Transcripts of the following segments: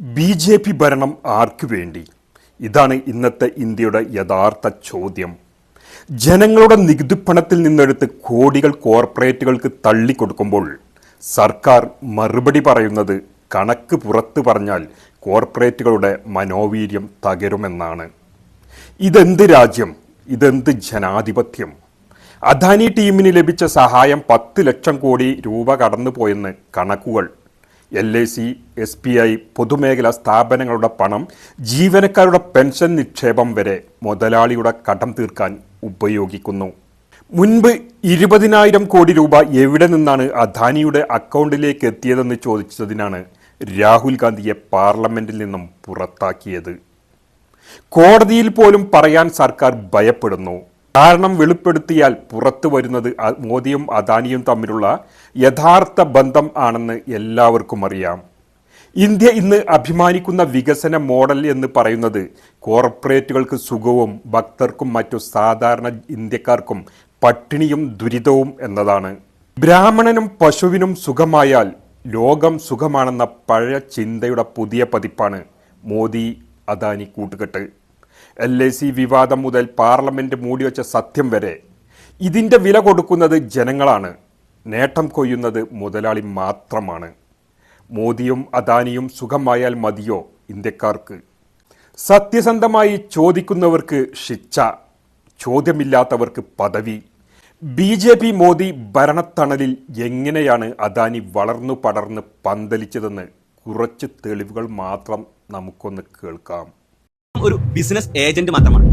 B J P ഭരണം ആർക്കു വേണ്ടി? ഇതാണ് ഇന്നത്തെ ഇന്ത്യയുടെ യഥാർത്ഥ ചോദ്യം. ജനങ്ങളുടെ നികുതിപ്പണത്തിൽ നിന്നെടുത്ത് കോടികൾ കോർപ്പറേറ്റുകൾക്ക് തള്ളിക്കൊടുക്കുമ്പോൾ സർക്കാർ മറുപടി പറയുന്നത് കണക്ക് പുറത്ത് പറഞ്ഞാൽ കോർപ്പറേറ്റുകളുടെ മനോവീര്യം തകരുമെന്നാണ്. ഇതെന്ത് രാജ്യം? ഇതെന്ത് ജനാധിപത്യം? അദാനി ടീമിന് ലഭിച്ച സഹായം പത്ത് ലക്ഷം കോടി രൂപ കടന്നുപോയെന്ന് കണക്കുകൾ. L I C S B I പൊതുമേഖലാ സ്ഥാപനങ്ങളുടെ പണം ജീവനക്കാരുടെ പെൻഷൻ നിക്ഷേപം വരെ മുതലാളിയുടെ കടം തീർക്കാൻ ഉപയോഗിക്കുന്നു. മുൻപ് ഇരുപതിനായിരം കോടി രൂപ എവിടെ നിന്നാണ് അദാനിയുടെ അക്കൗണ്ടിലേക്ക് എത്തിയതെന്ന് ചോദിച്ചതിനാണ് രാഹുൽ ഗാന്ധിയെ പാർലമെന്റിൽ നിന്നും പുറത്താക്കിയത്. കോടതിയിൽ പോലും പറയാൻ സർക്കാർ ഭയപ്പെടുന്നു. കാരണം വെളിപ്പെടുത്തിയാൽ പുറത്തു വരുന്നത് മോദിയും അദാനിയും തമ്മിലുള്ള യഥാർത്ഥ ബന്ധം ആണെന്ന് എല്ലാവർക്കും അറിയാം. ഇന്ത്യ ഇന്ന് അഭിമാനിക്കുന്ന വികസന മോഡൽ എന്ന് പറയുന്നത് കോർപ്പറേറ്റുകൾക്ക് സുഖവും ഭക്തർക്കും മറ്റു സാധാരണ ഇന്ത്യക്കാർക്കും പട്ടിണിയും ദുരിതവും എന്നതാണ്. ബ്രാഹ്മണനും പശുവിനും സുഖമായാൽ ലോകം സുഖമാണെന്ന പഴയ ചിന്തയുടെ പുതിയ പതിപ്പാണ് മോദി അദാനി കൂട്ടുകെട്ട്. എൽ ഐ സി വിവാദം മുതൽ പാർലമെന്റ് മൂടിവെച്ച സത്യം വരെ ഇതിന്റെ വില കൊടുക്കുന്നത് ജനങ്ങളാണ്. നേട്ടം കൊയ്യുന്നത് മുതലാളി മാത്രമാണ്. മോദിയും അദാനിയും സുഖമായാൽ മതിയോ ഇന്ത്യക്കാർക്ക്? സത്യസന്ധമായി ചോദിക്കുന്നവർക്ക് ശിക്ഷ ചോദ്യമില്ലാത്തവർക്ക് പദവി. ബി ജെ പി മോദി ഭരണത്തണലിൽ എങ്ങനെയാണ് അദാനി വളർന്നു പടർന്ന് പന്തലിച്ചതെന്ന് കുറച്ച് തെളിവുകൾ മാത്രം നമുക്കൊന്ന് കേൾക്കാം. ഒരു ബിസിനസ് ഏജന്റ് മാത്രമാണ്.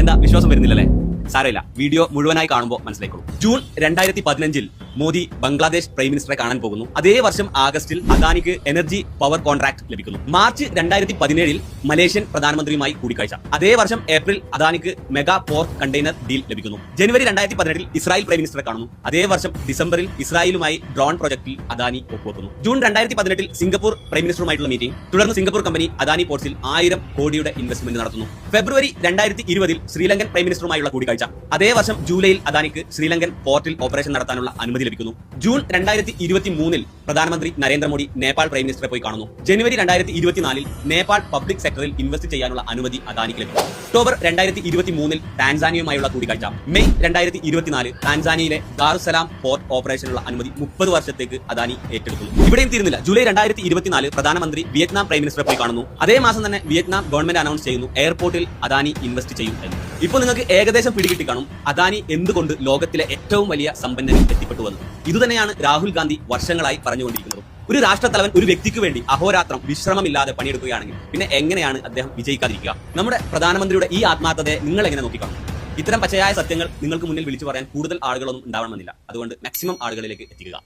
എന്താ വിശ്വാസം വരുന്നില്ലല്ലേ? സാരമില്ല. വീഡിയോ മുഴുവനായി കാണുമ്പോൾ മനസ്സിലായിക്കോളൂ. ജൂൺ രണ്ടായിരത്തി പതിനഞ്ചിൽ മോദി ബംഗ്ലാദേശ് പ്രൈം മിനിസ്റ്ററെ കാണാൻ പോകുന്നു. അതേ വർഷം ആഗസ്റ്റിൽ അദാനിക്ക് എനർജി പവർ കോൺട്രാക്ട് ലഭിക്കുന്നു. മാർച്ച് രണ്ടായിരത്തി പതിനേഴിൽ മലേഷ്യൻ പ്രധാനമന്ത്രിയുമായി കൂടിക്കാഴ്ച. അതേ വർഷം ഏപ്രിൽ അദാനിക്ക് മെഗാ പോർട്ട് കണ്ടെയ്നർ ഡീൽ ലഭിക്കുന്നു. ജനുവരി രണ്ടായിരത്തി പതിനെട്ടിൽ ഇസ്രായേൽ പ്രൈം മിനിസ്റ്ററെ കാണുന്നു. അതേ വർഷം ഡിസംബറിൽ ഇസ്രായേലുമായി ഡ്രോൺ പ്രൊജക്ടിൽ അദാനി ഒപ്പുവെക്കുന്നു. ജൂൺ രണ്ടായിരത്തി പതിനെട്ടിൽ സിംഗപ്പൂർ പ്രൈം മിനിസ്റ്ററുമായിട്ടുള്ള മീറ്റിംഗ്. തുടർന്ന് സിംഗപ്പൂർ കമ്പനി അദാനി പോർട്സിൽ ആയിരം കോടിയുടെ ഇൻവെസ്റ്റ്മെന്റ് നടത്തുന്നു. ഫെബ്രുവരി രണ്ടായിരത്തി ഇരുപതിൽ ശ്രീലങ്കൻ പ്രൈം മിനിസ്റ്ററുമായുള്ള കൂടിക്കാഴ്ച. അതേ വർഷം ജൂലൈയിൽ അദാനിക്ക് ശ്രീലങ്കൻ പോർട്ടിൽ ഓപ്പറേഷൻ നടത്താനുള്ള അനുമതി ലഭിക്കുന്നു. ജൂൺ രണ്ടായിരത്തി ഇരുപത്തി മൂന്നിൽ പ്രധാനമന്ത്രി നരേന്ദ്രമോദി നേപ്പാൾ പ്രൈം മിനിസ്റ്ററെ പോയി കാണുന്നു. ജനുവരി രണ്ടായിരത്തി ഇരുപത്തിനാലിൽ നേപ്പാൾ പബ്ലിക് സെക്ടറിൽ ഇൻവെസ്റ്റ് ചെയ്യാനുള്ള അനുമതി അദാനിക്ക് ലഭിക്കും. ഒക്ടോബർ രണ്ടായിരത്തി ഇരുപത്തി മൂന്നിൽ ടാൻസാനിയുമായുള്ള കൂടിക്കാഴ്ച. മെയ് രണ്ടായിരത്തി ഇരുപത്തിനാല് ടാൻസാനിയയിലെ ദാറുസലാം പോർട്ട് ഓപ്പറേഷനുള്ള അനുമതി മുപ്പത് വർഷത്തേക്ക് അദാനി ഏറ്റെടുക്കുന്നു. ഇവിടെയും തീരുന്നില്ല. ജൂലൈ രണ്ടായിരത്തി ഇരുപത്തിനാല് പ്രധാനമന്ത്രി വിയറ്റ്നാം പ്രൈം മിനിസ്റ്ററെ പോയി കാണുന്നു. അതേ മാസം തന്നെ വിയറ്റ്നാം ഗവൺമെന്റ് അനൗൺസ് ചെയ്യുന്നു. എയർപോർട്ടിൽ അദാനി ഇൻവെസ്റ്റ് ചെയ്യും എന്ന്. ഇപ്പോൾ നിങ്ങൾക്ക് ഏകദേശം പിടികിട്ടി കാണും അദാനി എന്തുകൊണ്ട് ലോകത്തിലെ ഏറ്റവും വലിയ സമ്പന്നരിൽ എത്തിപ്പെട്ടു വന്നു ഇതുതന്നെയാണ് രാഹുൽ ഗാന്ധി വർഷങ്ങളായി പറഞ്ഞുകൊണ്ടിരിക്കുന്നത്. ഒരു രാഷ്ട്രത്തലവൻ ഒരു വ്യക്തിക്ക് വേണ്ടി അഹോരാത്രം വിശ്രമമില്ലാതെ പണിയെടുക്കുകയാണെങ്കിൽ പിന്നെ എങ്ങനെയാണ് അദ്ദേഹം വിജയിക്കാതിരിക്കുക? നമ്മുടെ പ്രധാനമന്ത്രിയുടെ ഈ ആത്മാർത്ഥതയെ നിങ്ങൾ എങ്ങനെ നോക്കിക്കാണും? ഇത്തരം പച്ചയായ സത്യങ്ങൾ നിങ്ങൾക്ക് മുന്നിൽ വിളിച്ചു പറയാൻ കൂടുതൽ ആളുകളൊന്നും ഉണ്ടാവണമെന്നില്ല. അതുകൊണ്ട് മാക്സിമം ആളുകളിലേക്ക് എത്തിക്കുക.